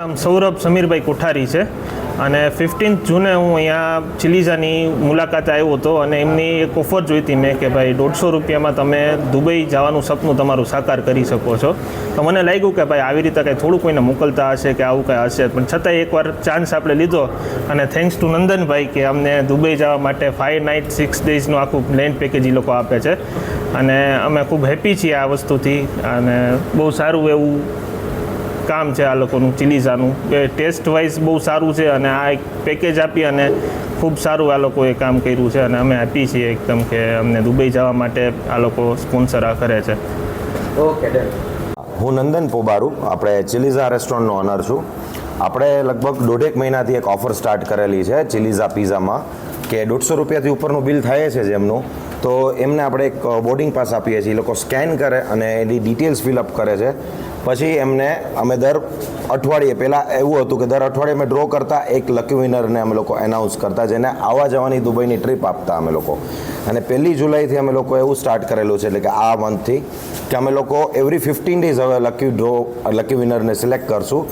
નામ સૌરભ સમીરભાઈ કોઠારી છે અને ફિફ્ટીન્થ જૂને હું અહીંયા ચિલીઝાની મુલાકાતે આવ્યો હતો અને એમની એક ઓફર જોઈતી મેં કે ભાઈ દોઢસો રૂપિયામાં તમે દુબઈ જવાનું સપનું તમારું સાકાર કરી શકો છો. તો મને લાગ્યું કે ભાઈ આવી રીતે કંઈ થોડું કોઈને મોકલતા હશે કે આવું કંઈ હશે. પણ છતાંય એકવાર ચાન્સ આપણે લીધો અને થેન્ક્સ ટુ નંદનભાઈ કે અમને દુબઈ જવા માટે ફાઇવ નાઇટ સિક્સ ડેઝનું આખું લેન્ડ પેકેજ એ લોકો આપે છે. અને અમે ખૂબ હેપી છીએ આ વસ્તુથી અને બહુ સારું એવું કામ છે આ લોકોનું ચિલીઝાનું. એ ટેસ્ટ વાઇઝ બહુ સારું છે અને આ એક પેકેજ આપી અને ખૂબ સારું આ લોકોએ કામ કર્યું છે અને અમે આપીએ છીએ એકદમ કે અમને દુબઈ જવા માટે આ લોકો સ્પોન્સર આ કરે છે. ઓકે હું નંદન પોબારુ આપણે ચિલીઝા રેસ્ટોરન્ટનો ઓનર છું. આપણે લગભગ દોઢેક મહિનાથી એક ઓફર સ્ટાર્ટ કરેલી છે ચિલીઝા પીઝામાં કે દોઢસો રૂપિયાથી ઉપરનું બિલ થાય છે જેમનું. તો એમને આપણે એક બોર્ડિંગ પાસ આપીએ છીએ. એ લોકો સ્કેન કરે અને એની ડિટેલ્સ ફિલઅપ કરે છે. પછી એમને અમે દર અઠવાડિયે, પહેલાં એવું હતું કે દર અઠવાડિયે અમે ડ્રો કરતા, એક લકી વિનરને અમે લોકો એનાઉન્સ કરતા, જેને આવવા જવાની દુબઈની ટ્રીપ આપતા અમે લોકો. અને પહેલી જુલાઈથી અમે લોકો એવું સ્ટાર્ટ કરેલું છે, એટલે કે આ મંથથી કે અમે લોકો એવરી ફિફ્ટીન ડેઝ હવે લકી ડ્રો લકી વિનરને સિલેક્ટ કરશું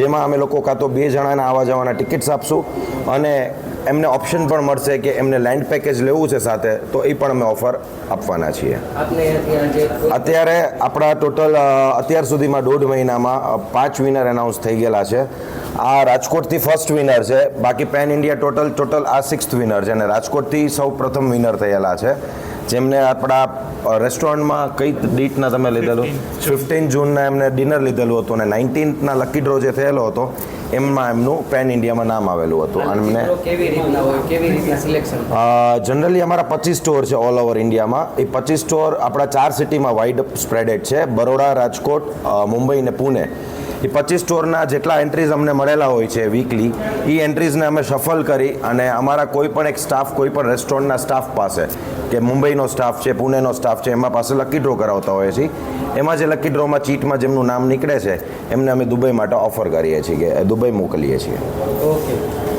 જેમાં અમે લોકો કાં તો બે જણાને આવવા જવાના ટિકિટ્સ આપશું અને એમને ઓપ્શન પણ મળશે કે એમને લેન્ડ પેકેજ લેવું છે સાથે તો એ પણ અમે ઓફર આપવાના છીએ. અત્યારે આપણા ટોટલ અત્યાર સુધીમાં દોઢ મહિનામાં પાંચ વિનર એનાઉન્સ થઈ ગયેલા છે. આ રાજકોટથી ફર્સ્ટ વિનર છે બાકી પેન ઇન્ડિયા ટોટલ ટોટલ આ સિક્સ્થ વિનર છે અને રાજકોટથી સૌ પ્રથમ વિનર થયેલા છે. જેમને આપણા રેસ્ટોરન્ટમાં કઈ ડેટના તમે લીધેલું? ફિફ્ટીન જૂનના એમને ડિનર લીધેલું હતું અને નાઇન્ટીનના લકી ડ્રો જે થયેલો હતો એમાં એમનું પેન ઇન્ડિયામાં નામ આવેલું હતું. અને જનરલી અમારા પચીસ સ્ટોર છે ઓલ ઓવર ઇન્ડિયામાં એ પચીસ સ્ટોર આપણા ચાર સિટીમાં વાઇડ સ્પ્રેડેડ છે. બરોડા રાજકોટ મુંબઈ અને પુણે. એ પચીસ સ્ટોરના જેટલા એન્ટ્રીઝ અમને મળેલા હોય છે વીકલી એ એન્ટ્રીઝને અમે શફલ કરી અને અમારા કોઈ પણ એક સ્ટાફ કોઈ પણ રેસ્ટોરન્ટના સ્ટાફ પાસે, કે મુંબઈનો સ્ટાફ છે, પુણેનો સ્ટાફ છે, એમાં પાસે લકી ડ્રો કરાવતા હોઈએ છીએ. એમાં જે લકી ડ્રોમાં ચીટમાં જેમનું નામ નીકળે છે, એમને અમે દુબઈ માટે ઓફર કરીએ છીએ કે દુબઈ મોકલીએ છીએ. ઓકે